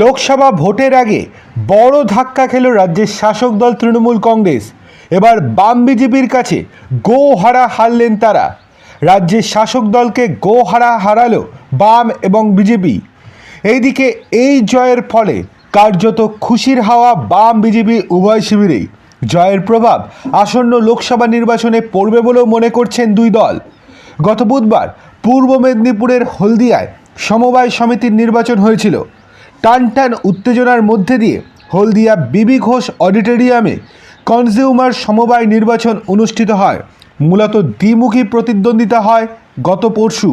লোকসভা ভোটের আগে বড় ধাক্কা খেল রাজ্যের শাসক দল তৃণমূল কংগ্রেস। এবার বাম বিজেপির কাছে গো হারা হারলেন তারা। রাজ্যের শাসক দলকে গো হারা হারালো বাম এবং বিজেপি। এইদিকে এই জয়ের ফলে কার্যত খুশির হাওয়া বাম বিজেপি উভয় শিবিরেই। জয়ের প্রভাব আসন্ন লোকসভা নির্বাচনে পড়বে বলেও মনে করছেন দুই দল। গত বুধবার পূর্ব মেদিনীপুরের হলদিয়ায় সমবায় সমিতির নির্বাচন হয়েছিল। টানটান উত্তেজনার মধ্যে দিয়ে হলদিয়া বিবি ঘোষ অডিটোরিয়ামে কনজিউমার সমবায় নির্বাচন অনুষ্ঠিত হয়। মূলত দ্বিমুখী প্রতিদ্বন্দ্বিতা হয় গত পরশু।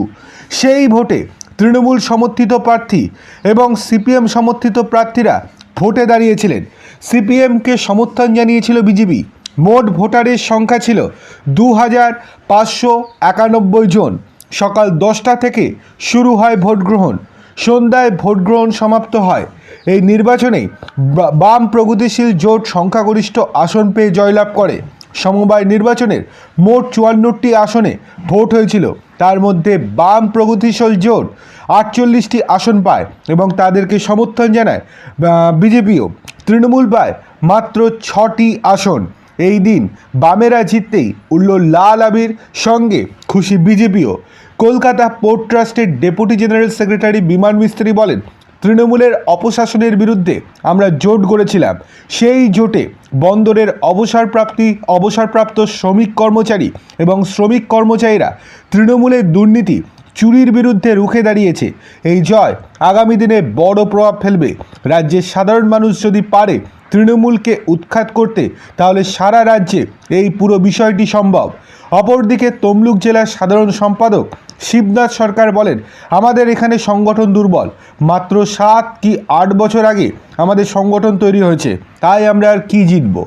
সেই ভোটে তৃণমূল সমর্থিত প্রার্থী এবং সিপিএম সমর্থিত প্রার্থীরা ভোটে দাঁড়িয়েছিলেন। সিপিএমকে সমর্থন জানিয়েছিল বিজেপি। মোট ভোটারের সংখ্যা ছিল দু হাজার পাঁচশো একানব্বই জন। সকাল দশটা থেকে শুরু হয় ভোট গ্রহণ সন্ধ্যায় ভোট গ্রহণ সমাপ্ত হয়। এই নির্বাচনে বা- বাম প্রগতিশীল জোট সংখ্যাগরিষ্ঠ আসন পেয়ে জয়লাভ করে। সমবায় নির্বাচনের মোট চুয়ান্নটি আসনে ভোট হয়েছিল। তার মধ্যে বাম প্রগতিশীল জোট আটচল্লিশটি আসন পায় এবং তাদেরকে সমর্থন জানায় বিজেপিও তৃণমূল পায় মাত্র ছটি আসন। এই দিন বামেরা জিততেই উঠল লাল আবির সঙ্গে খুশি বিজেপিও কলকাতা পোর্ট ট্রাস্টের deputy general secretary Biman Mistri বলেন, তৃণমূলের অপশাসনের বিরুদ্ধে আমরা জোট গড়েছিলাম। সেই জোটে বন্দরের অবসরপ্রাপ্তি, অবসরপ্রাপ্ত শ্রমিক কর্মচারী এবং শ্রমিক কর্মচারীরা তৃণমূলের দুর্নীতি, চুরির বিরুদ্ধে রুখে দাঁড়িয়েছে। এই জয় আগামী দিনে বড় প্রভাব ফেলবে। রাজ্যের সাধারণ মানুষ যদি পারে তৃণমূলকে উৎখাত করতে তাহলে সারা রাজ্যে এই পুরো বিষয়টি সম্ভব। অপরদিকে তমলুক জেলার সাধারণ সম্পাদক শিবনাথ সরকার বলেন, আমাদের এখানে সংগঠন দুর্বল। মাত্র সাত কি আট বছর আগে আমাদের সংগঠন তৈরি হয়েছে। তাই আমরা আর কী জিতবো?